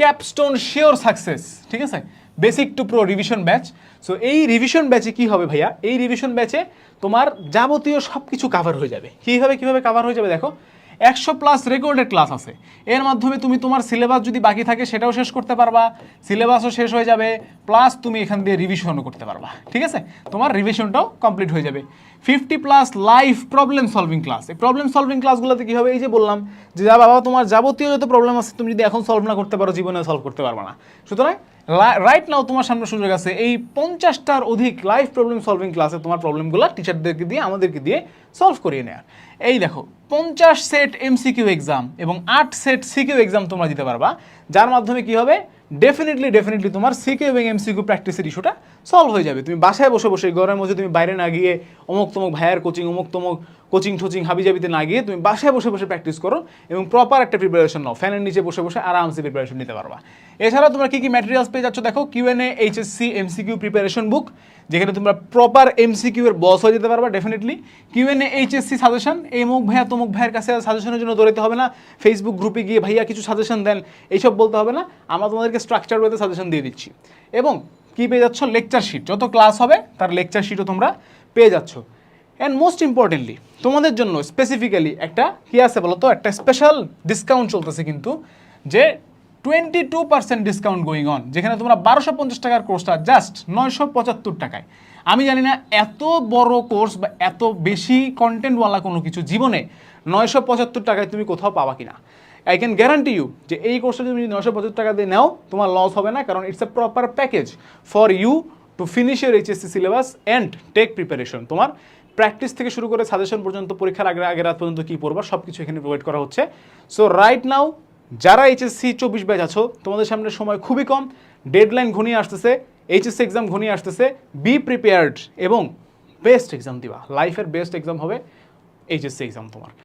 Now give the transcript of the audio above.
Capstone sure success ঠিক আছে? Basic to pro revision batch so এই রিভিশন ব্যাচে কি হবে ভাইয়া? এই রিভিশন ব্যাচে তোমার যাবতীয় সব কিছু কাভার হয়ে যাবে। কীভাবে কীভাবে কাভার হয়ে যাবে দেখো? একশো প্লাস রেকর্ডেড ক্লাস আছে। এর মাধ্যমে তুমি তোমার সিলেবাস যদি বাকি থাকে, সেটাও শেষ করতে পারবা। সিলেবাসও শেষ হয়ে যাবে প্লাস তুমি এখান দিয়ে রিভিশনও করতে পারবা। ঠিক আছে? তোমার রিভিশনটাও কমপ্লিট হয়ে যাবে। Fifty plus live problem solving class এই প্রবলেম সলভিং ক্লাসগুলোতে কী হবে? এই যে বললাম যে, যা বাবা, তোমার যাবতীয় যত প্রবলেম আছে, তুমি যদি এখন সলভ না করতে পারো জীবনে সলভ করতে পারবে না। সুতরাং রাইট নাও তোমার সামনে সুযোগ আছে, এই পঞ্চাশটার অধিক লাইভ প্রবলেম সলভিং ক্লাসে তোমার প্রবলেমগুলো টিচারদেরকে দিয়ে, আমাদেরকে দিয়ে সলভ করিয়ে নেওয়ার। এই দেখো, পঞ্চাশ সেট এমসিকিউ এক্সাম এবং আট সেট সিকিউ এক্সাম তোমরা দিতে পারবা, যার মাধ্যমে কি হবে? ডেফিনেটলি ডেফিনেটলি তোমার সিকিউ এবং এমসিকিউ প্র্যাকটিসের ইস্যুটা সলভ হয়ে যাবে। তুমি বাসায় বসে বসে, ঘরের মধ্যে তুমি বাইরে না গিয়ে, অমুক তমুক ভাইয়ার কোচিং অমুক তমুক কোচিং টোচিং হাবিজাবিতে না গিয়ে তুমি বাসায় বসে বসে প্র্যাকটিস করো এবং প্রপার একটা প্রিপারেশন নাও। ফ্যানের নিচে বসে বসে আরামসে প্রিপারেশন নিতে পারবা। এছাড়া তোমরা কি কি ম্যাটেরিয়ালস পেয়ে যাচ্ছ? দেখো QnA HSC MCQ preparation book যেখানে তোমরা প্রপার এমসিকিউ এর বস হয়ে যেতে পারবা definitely Q QnA HSC suggestion এই মুখ ভাইয়া তমুক ভাইয়ের কাছে সাজেশনের জন্য দৌড়াতে হবে না। ফেসবুক গ্রুপে গিয়ে ভাইয়া কিছু সাজেশন দেন, এইসব বলতে হবে না। আমরা তোমাদেরকে স্ট্রাকচার ওয়েতে সাজেশন দিয়ে দিচ্ছি। এবং কি পেয়ে যাচ্ছ? লেকচার শিট যত ক্লাস হবে, তার লেকচার শিটও তোমরা পেয়ে যাচ্ছ। অ্যান্ড মোস্ট ইম্পর্টেন্টলি তোমাদের জন্য স্পেসিফিক্যালি একটা, কি আছে বলো তো একটা স্পেশাল ডিসকাউন্ট চলতেছে কিন্তু, যে twenty two percent discount going on যেখানে তোমরা বারোশো পঞ্চাশ টাকার কোর্সটা জাস্ট নয়শো পঁচাত্তর টাকায়। আমি জানি না এত বড় কোর্স বা এত বেশি কন্টেন্টওয়ালা কোনো কিছু জীবনে নয়শো পঁচাত্তর টাকায় তুমি কোথাও পাবা কিনা। আই ক্যান গ্যারান্টি ইউ যে এই কোর্সটা তুমি নয়শো পঁচাত্তর টাকা দিয়ে নাও, তোমার লস হবে না, কারণ it's a proper package for you to finish your HSC syllabus and take preparation তোমার প্র্যাকটিস থেকে শুরু করে সাজেশন পর্যন্ত, পরীক্ষার আগে আগে রাত পর্যন্ত কী পড়বা সব কিছু এখানে প্রোভাইড করা হচ্ছে। সো রাইট নাও যারা এইচএসসি চব্বিশ ব্যাচ আছো, তোমাদের সামনে সময় খুবই কম। ডেডলাইন ঘনিয়ে আসতেছে এইচএসসি এক্সাম ঘনিয়ে আসতেছে। বি প্রিপেয়ার্ড এবং বেস্ট এক্সাম দিবা। লাইফের বেস্ট এক্সাম হবে এইচএসসি এক্সাম তোমার।